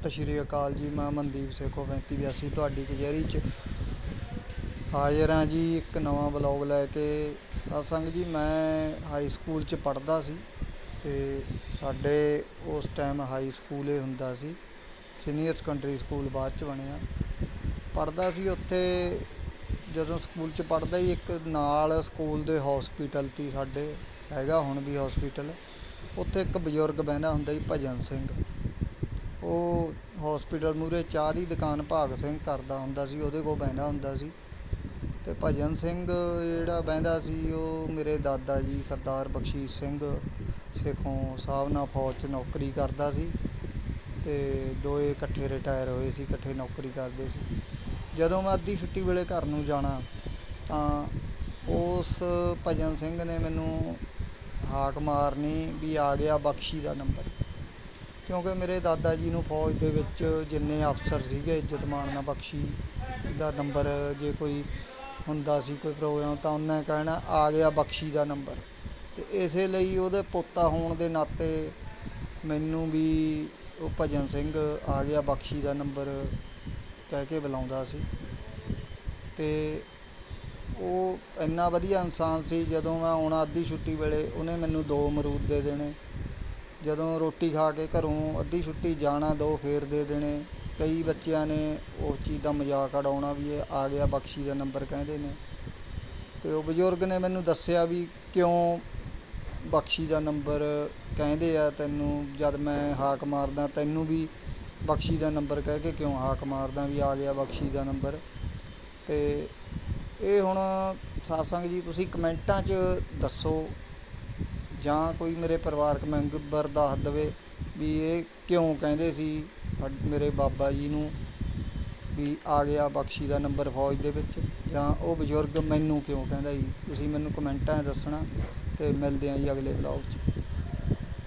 ਸਤਿ ਸ਼੍ਰੀ ਅਕਾਲ ਜੀ, ਮੈਂ ਮਨਦੀਪ ਸੇਖੋ 3582 ਤੁਹਾਡੀ ਕਚਹਿਰੀ 'ਚ ਹਾਜ਼ਰ ਹਾਂ ਜੀ ਇੱਕ ਨਵਾਂ ਬਲੌਗ ਲੈ ਕੇ। ਸਤਸੰਗ ਜੀ, ਮੈਂ ਹਾਈ ਸਕੂਲ 'ਚ ਪੜ੍ਹਦਾ ਸੀ ਤੇ ਸਾਡੇ ਉਸ ਟਾਈਮ ਹਾਈ ਸਕੂਲ ਇਹ ਹੁੰਦਾ ਸੀ। ਸੀਨੀਅਰ ਸੈਕੰਡਰੀ ਸਕੂਲ ਬਾਅਦ 'ਚ ਬਣਿਆ। ਪੜ੍ਹਦਾ ਸੀ ਉੱਥੇ, ਜਦੋਂ ਸਕੂਲ 'ਚ ਪੜ੍ਹਦਾ ਹੀ ਇੱਕ ਨਾਲ ਸਕੂਲ ਦੇ ਹਸਪੀਟਲ ਤੀ ਸਾਡੇ, ਹੈਗਾ ਹੁਣ ਵੀ ਹਸਪੀਟਲ ਉੱਥੇ ਇੱਕ ਬਜ਼ੁਰਗ ਬਹਿੰਦਾ ਹੁੰਦਾ ਸੀ, ਭਜਨ ਸਿੰਘ। ਉਹ ਹਸਪੀਟਲ ਮੂਹਰੇ ਚਾਹ ਦੀ ਦੁਕਾਨ ਭਾਗ ਸਿੰਘ ਕਰਦਾ ਹੁੰਦਾ ਸੀ, ਉਹਦੇ ਕੋਲ ਬਹਿੰਦਾ ਹੁੰਦਾ ਸੀ। ਤੇ ਭਜਨ ਸਿੰਘ ਜਿਹੜਾ ਬਹਿੰਦਾ ਸੀ, ਉਹ ਮੇਰੇ ਦਾਦਾ ਜੀ ਸਰਦਾਰ ਬਖਸ਼ੀਸ਼ ਸਿੰਘ ਸੇਖੋਂ ਸਾਹਿਬ ਨਾਲ ਫੌਜ 'ਚ ਨੌਕਰੀ ਕਰਦਾ ਸੀ ਤੇ ਦੋਏ ਇਕੱਠੇ ਰਿਟਾਇਰ ਹੋਏ ਸੀ, ਇਕੱਠੇ ਨੌਕਰੀ ਕਰਦੇ ਸੀ। ਜਦੋਂ ਮੈਂ ਅੱਧੀ ਛੁੱਟੀ ਵੇਲੇ ਘਰ ਨੂੰ ਜਾਣਾ, ਤਾਂ ਉਸ ਭਜਨ ਸਿੰਘ ਨੇ ਮੈਨੂੰ ਹਾਕ ਮਾਰਨੀ ਵੀ ਆ ਗਿਆ ਬਖਸ਼ੀ ਦਾ ਨੰਬਰ ਕਿਉਂਕਿ ਮੇਰੇ ਦਾਦਾ ਜੀ ਨੂੰ ਫੌਜ ਦੇ ਵਿੱਚ ਜਿੰਨੇ ਅਫਸਰ ਸੀਗੇ, ਇੱਜ਼ਤ ਮਾਣ ਨਾਲ ਬਖਸ਼ੀ ਦਾ ਨੰਬਰ ਜੇ ਕੋਈ ਹੁੰਦਾ ਸੀ, ਕੋਈ ਪ੍ਰੋਗਰਾਮ ਤਾਂ ਉਹਨੇ ਕਹਿਣਾ, ਆ ਗਿਆ ਬਖਸ਼ੀ ਦਾ ਨੰਬਰ। ਤੇ ਇਸੇ ਲਈ ਉਹਦੇ ਪੋਤਾ ਹੋਣ ਦੇ ਨਾਤੇ ਮੈਨੂੰ ਵੀ ਉਹ ਭਜਨ ਸਿੰਘ ਆ ਗਿਆ ਬਖਸ਼ੀ ਦਾ ਨੰਬਰ ਕਹਿ ਕੇ ਬੁਲਾਉਂਦਾ ਸੀ। ਤੇ ਉਹ ਇੰਨਾ ਵਧੀਆ ਇਨਸਾਨ ਸੀ, ਜਦੋਂ ਮੈਂ ਆਉਣਾ ਅੱਧੀ ਛੁੱਟੀ ਵੇਲੇ ਉਹਨੇ ਮੈਨੂੰ ਦੋ ਅਮਰੂਦ ਦੇ ਦੇਣੇ। ਜਦੋਂ ਰੋਟੀ ਖਾ ਕੇ ਘਰੋਂ ਅੱਧੀ ਛੁੱਟੀ ਜਾਣਾ ਦੋ ਫੇਰ ਦੇ ਦੇਣੇ। ਕਈ ਬੱਚਿਆਂ ਨੇ ਉਸ ਚੀਜ਼ ਦਾ ਮਜ਼ਾਕ ਉਡਾਉਣਾ ਵੀ ਇਹ ਆ ਗਿਆ, ਬਖਸ਼ੀ ਦਾ ਨੰਬਰ ਕਹਿੰਦੇ ਨੇ। ਅਤੇ ਉਹ ਬਜ਼ੁਰਗ ਨੇ ਮੈਨੂੰ ਦੱਸਿਆ ਵੀ ਕਿਉਂ ਬਖਸ਼ੀ ਦਾ ਨੰਬਰ ਕਹਿੰਦੇ ਆ ਤੈਨੂੰ, ਜਦ ਮੈਂ ਹਾਕ ਮਾਰਦਾ ਤੈਨੂੰ ਵੀ ਬਖਸ਼ੀ ਦਾ ਨੰਬਰ ਕਹਿ ਕੇ ਕਿਉਂ ਹਾਕ ਮਾਰਦਾ ਵੀ ਆ ਗਿਆ ਬਖਸ਼ੀ ਦਾ ਨੰਬਰ। ਤੇ ਇਹ ਹੁਣ ਸਾਸੰਗ ਜੀ ਤੁਸੀਂ ਕਮੈਂਟਾਂ 'ਚ ਦੱਸੋ ਜਾਂ ਕੋਈ ਮੇਰੇ ਪਰਿਵਾਰਕ ਮੈਂਬਰ ਦੱਸ ਦੇਵੇ ਵੀ ਇਹ ਕਿਉਂ ਕਹਿੰਦੇ ਸੀ ਸਾਡ- ਮੇਰੇ ਬਾਬਾ ਜੀ ਨੂੰ ਵੀ ਆ ਗਿਆ ਬਖਸ਼ੀ ਦਾ ਨੰਬਰ ਫੌਜ ਦੇ ਵਿੱਚ, ਜਾਂ ਉਹ ਬਜ਼ੁਰਗ ਮੈਨੂੰ ਕਿਉਂ ਕਹਿੰਦਾ ਜੀ? ਤੁਸੀਂ ਮੈਨੂੰ ਕਮੈਂਟਾਂ ਦੱਸਣਾ ਤੇ ਮਿਲਦੇ ਆਂ ਜੀ ਅਗਲੇ ਵਲੌਗ 'ਚ।